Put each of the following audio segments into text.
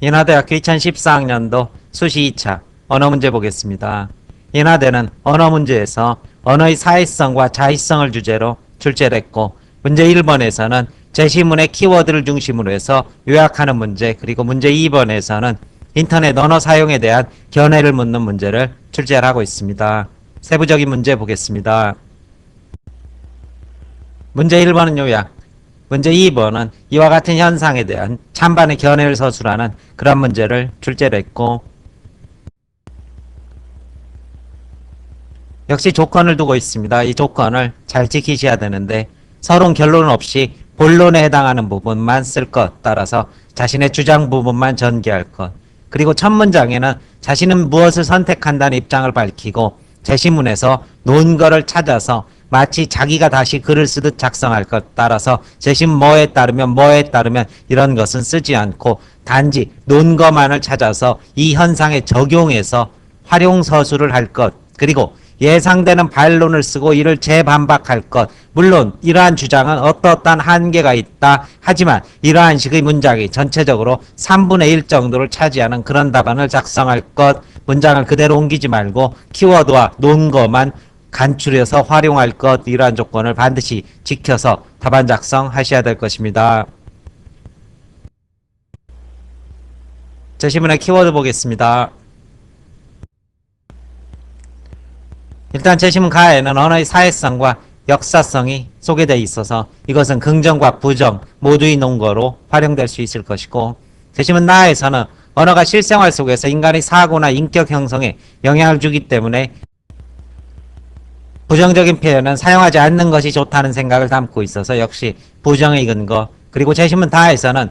인하대학교 2014학년도 수시 2차 언어 문제 보겠습니다. 인하대는 언어 문제에서 언어의 사회성과 자의성을 주제로 출제를 했고 문제 1번에서는 제시문의 키워드를 중심으로 해서 요약하는 문제 그리고 문제 2번에서는 인터넷 언어 사용에 대한 견해를 묻는 문제를 출제를 하고 있습니다. 세부적인 문제 보겠습니다. 문제 1번은 요약, 문제 2번은 이와 같은 현상에 대한 찬반의 견해를 서술하는 그런 문제를 출제를 했고 역시 조건을 두고 있습니다. 이 조건을 잘 지키셔야 되는데 서론 결론 없이 본론에 해당하는 부분만 쓸 것 따라서 자신의 주장 부분만 전개할 것 그리고 첫 문장에는 자신은 무엇을 선택한다는 입장을 밝히고 제시문에서 논거를 찾아서 마치 자기가 다시 글을 쓰듯 작성할 것 따라서 제시문 뭐에 따르면 뭐에 따르면 이런 것은 쓰지 않고 단지 논거만을 찾아서 이 현상에 적용해서 활용 서술을 할 것 그리고 예상되는 반론을 쓰고 이를 재반박할 것. 물론 이러한 주장은 어떠한 한계가 있다. 하지만 이러한 식의 문장이 전체적으로 3분의 1 정도를 차지하는 그런 답안을 작성할 것. 문장을 그대로 옮기지 말고 키워드와 논거만 간추려서 활용할 것. 이러한 조건을 반드시 지켜서 답안 작성하셔야 될 것입니다. 제시문의 키워드 보겠습니다. 일단 제시문 가에는 언어의 사회성과 역사성이 소개되어 있어서 이것은 긍정과 부정 모두의 논거로 활용될 수 있을 것이고 제시문 나에서는 언어가 실생활 속에서 인간의 사고나 인격 형성에 영향을 주기 때문에 부정적인 표현은 사용하지 않는 것이 좋다는 생각을 담고 있어서 역시 부정의 근거. 그리고 제시문 다에서는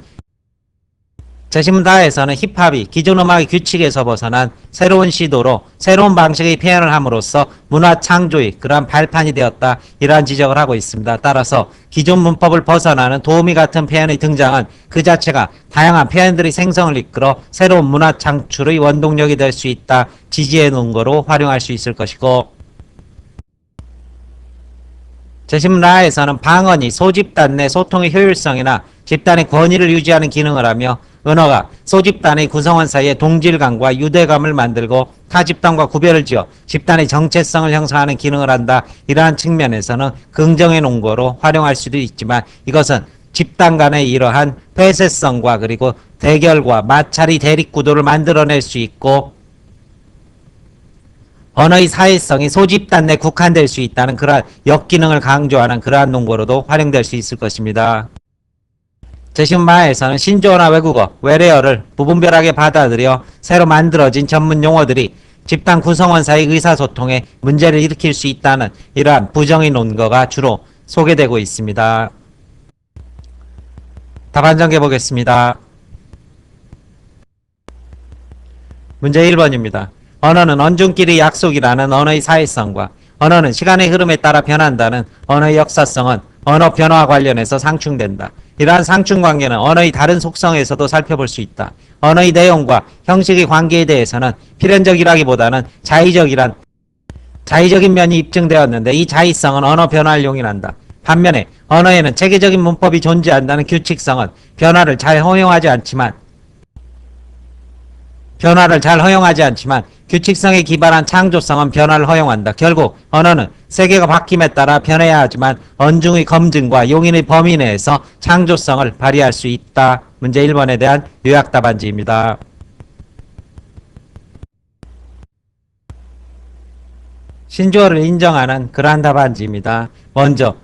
제시문 다에서는 힙합이 기존 음악의 규칙에서 벗어난 새로운 시도로 새로운 방식의 표현을 함으로써 문화 창조의 그러한 발판이 되었다. 이러한 지적을 하고 있습니다. 따라서 기존 문법을 벗어나는 도우미 같은 표현의 등장은 그 자체가 다양한 표현들의 생성을 이끌어 새로운 문화 창출의 원동력이 될 수 있다. 지지해 놓은 거로 활용할 수 있을 것이고 제시문 라에서는 방언이 소집단 내 소통의 효율성이나 집단의 권위를 유지하는 기능을 하며 언어가 소집단의 구성원 사이에 동질감과 유대감을 만들고 타 집단과 구별을 지어 집단의 정체성을 형성하는 기능을 한다. 이러한 측면에서는 긍정의 논거로 활용할 수도 있지만 이것은 집단 간의 이러한 폐쇄성과 그리고 대결과 마찰이 대립 구도를 만들어낼 수 있고 언어의 사회성이 소집단 내 국한될 수 있다는 그러한 역기능을 강조하는 그러한 논거로도 활용될 수 있을 것입니다. 제시문마에서는 신조어나 외국어, 외래어를 부분별하게 받아들여 새로 만들어진 전문 용어들이 집단 구성원 사이 의사소통에 문제를 일으킬 수 있다는 이러한 부정의 논거가 주로 소개되고 있습니다. 답안 전개 보겠습니다. 문제 1번입니다. 언어는 언중끼리 약속이라는 언어의 사회성과 언어는 시간의 흐름에 따라 변한다는 언어의 역사성은 언어 변화와 관련해서 상충된다. 이러한 상충 관계는 언어의 다른 속성에서도 살펴볼 수 있다. 언어의 내용과 형식의 관계에 대해서는 필연적이라기보다는 자의적이란 자의적인 면이 입증되었는데 이 자의성은 언어 변화를 용인한다. 반면에 언어에는 체계적인 문법이 존재한다는 규칙성은 변화를 잘 허용하지 않지만 변화를 잘 허용하지 않지만 규칙성에 기반한 창조성은 변화를 허용한다. 결국 언어는 세계가 바뀜에 따라 변해야 하지만 언중의 검증과 용인의 범위 내에서 창조성을 발휘할 수 있다. 문제 1번에 대한 요약 답안지입니다. 신조어를 인정하는 그러한 답안지입니다. 먼저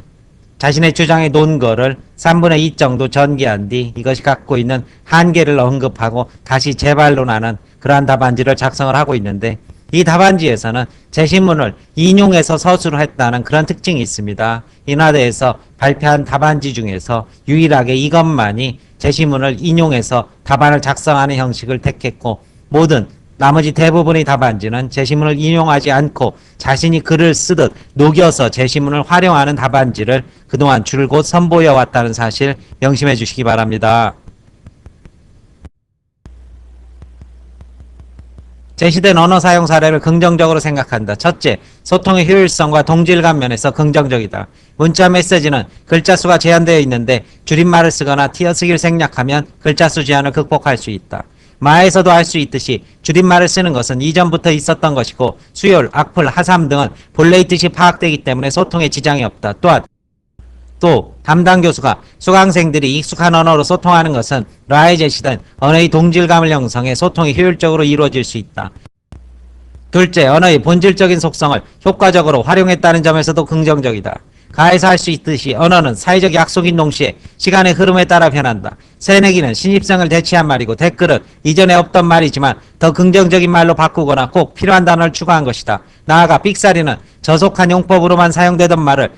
자신의 주장의 논거를 3분의 2 정도 전개한 뒤 이것이 갖고 있는 한계를 언급하고 다시 재반론하는 그러한 답안지를 작성을 하고 있는데 이 답안지에서는 제시문을 인용해서 서술을 했다는 그런 특징이 있습니다. 인하대에서 발표한 답안지 중에서 유일하게 이것만이 제시문을 인용해서 답안을 작성하는 형식을 택했고 모든 나머지 대부분의 답안지는 제시문을 인용하지 않고 자신이 글을 쓰듯 녹여서 제시문을 활용하는 답안지를 그동안 줄곧 선보여 왔다는 사실 명심해 주시기 바랍니다. 제시된 언어 사용 사례를 긍정적으로 생각한다. 첫째, 소통의 효율성과 동질감 면에서 긍정적이다. 문자 메시지는 글자 수가 제한되어 있는데 줄임말을 쓰거나 띄어쓰기를 생략하면 글자 수 제한을 극복할 수 있다. 마에서도 할수 있듯이 줄임말을 쓰는 것은 이전부터 있었던 것이고 수열, 악플, 하삼 등은 본래 있듯이 파악되기 때문에 소통에 지장이 없다. 또한 또 담당 교수가 수강생들이 익숙한 언어로 소통하는 것은 라에 제시된 언어의 동질감을 형성해 소통이 효율적으로 이루어질 수 있다. 둘째, 언어의 본질적인 속성을 효과적으로 활용했다는 점에서도 긍정적이다. 가에서 할 수 있듯이 언어는 사회적 약속인 동시에 시간의 흐름에 따라 변한다. 새내기는 신입성을 대체한 말이고 댓글은 이전에 없던 말이지만 더 긍정적인 말로 바꾸거나 꼭 필요한 단어를 추가한 것이다. 나아가 삑사리는 저속한 용법으로만 사용되던 말을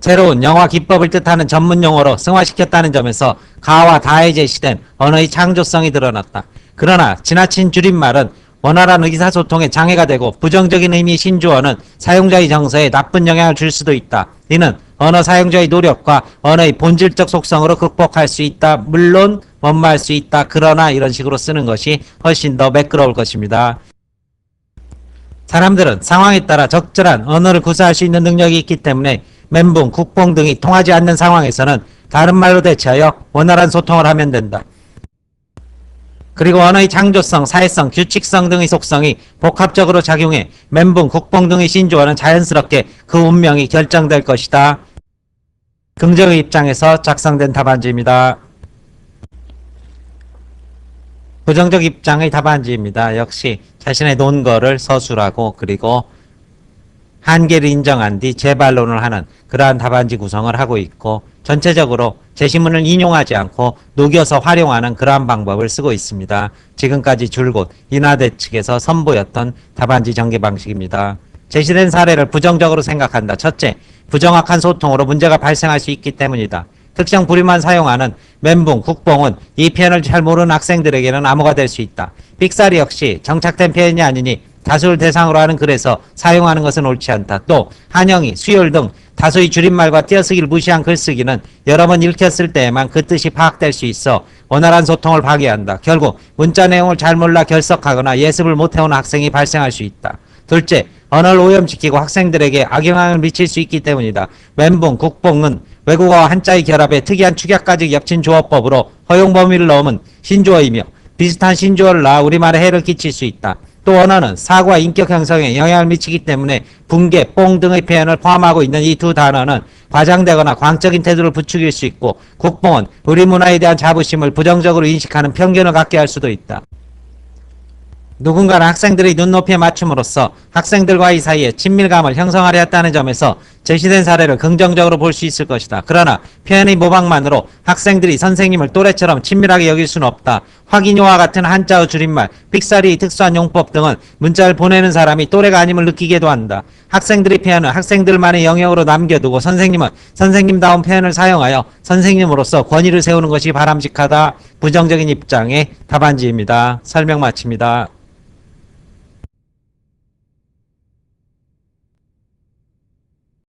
새로운 영화 기법을 뜻하는 전문 용어로 승화시켰다는 점에서 가와 다에 제시된 언어의 창조성이 드러났다. 그러나 지나친 줄임말은 원활한 의사소통에 장애가 되고 부정적인 의미 신조어는 사용자의 정서에 나쁜 영향을 줄 수도 있다. 이는 언어 사용자의 노력과 언어의 본질적 속성으로 극복할 수 있다. 물론 원마할 수 있다. 그러나 이런 식으로 쓰는 것이 훨씬 더 매끄러울 것입니다. 사람들은 상황에 따라 적절한 언어를 구사할 수 있는 능력이 있기 때문에 멘붕, 국뽕 등이 통하지 않는 상황에서는 다른 말로 대체하여 원활한 소통을 하면 된다. 그리고 언어의 창조성, 사회성, 규칙성 등의 속성이 복합적으로 작용해 멘붕, 국뽕 등의 신조어는 자연스럽게 그 운명이 결정될 것이다. 긍정의 입장에서 작성된 답안지입니다. 부정적 입장의 답안지입니다. 역시 자신의 논거를 서술하고 그리고 한계를 인정한 뒤 재반론을 하는 그러한 답안지 구성을 하고 있고 전체적으로 제시문을 인용하지 않고 녹여서 활용하는 그러한 방법을 쓰고 있습니다. 지금까지 줄곧 인하대 측에서 선보였던 답안지 전개 방식입니다. 제시된 사례를 부정적으로 생각한다. 첫째, 부정확한 소통으로 문제가 발생할 수 있기 때문이다. 특정 부류만 사용하는 멘붕, 국뽕은 이 표현을 잘 모르는 학생들에게는 암호가 될 수 있다. 삑사리 역시 정착된 표현이 아니니 다수를 대상으로 하는 글에서 사용하는 것은 옳지 않다. 또 한영이, 수열 등 다수의 줄임말과 띄어쓰기를 무시한 글쓰기는 여러 번 읽혔을 때에만 그 뜻이 파악될 수 있어 원활한 소통을 파괴한다. 결국 문자 내용을 잘 몰라 결석하거나 예습을 못해온 학생이 발생할 수 있다. 둘째, 언어를 오염시키고 학생들에게 악영향을 미칠 수 있기 때문이다. 멘붕, 국뽕은 외국어와 한자의 결합에 특이한 축약까지 겹친 조어법으로 허용 범위를 넘은 신조어이며 비슷한 신조어를 낳아 우리말에 해를 끼칠 수 있다. 또 언어는 사고와 인격 형성에 영향을 미치기 때문에 붕괴, 뽕 등의 표현을 포함하고 있는 이 두 단어는 과장되거나 광적인 태도를 부추길 수 있고 국뽕은 우리 문화에 대한 자부심을 부정적으로 인식하는 편견을 갖게 할 수도 있다. 누군가는 학생들의 눈높이에 맞춤으로써 학생들과의 사이에 친밀감을 형성하려 했다는 점에서 제시된 사례를 긍정적으로 볼 수 있을 것이다. 그러나 표현의 모방만으로 학생들이 선생님을 또래처럼 친밀하게 여길 수는 없다. 확인요와 같은 한자어 줄임말, 픽사리의 특수한 용법 등은 문자를 보내는 사람이 또래가 아님을 느끼게도 한다. 학생들의 표현은 학생들만의 영역으로 남겨두고 선생님은 선생님다운 표현을 사용하여 선생님으로서 권위를 세우는 것이 바람직하다. 부정적인 입장의 답안지입니다. 설명 마칩니다.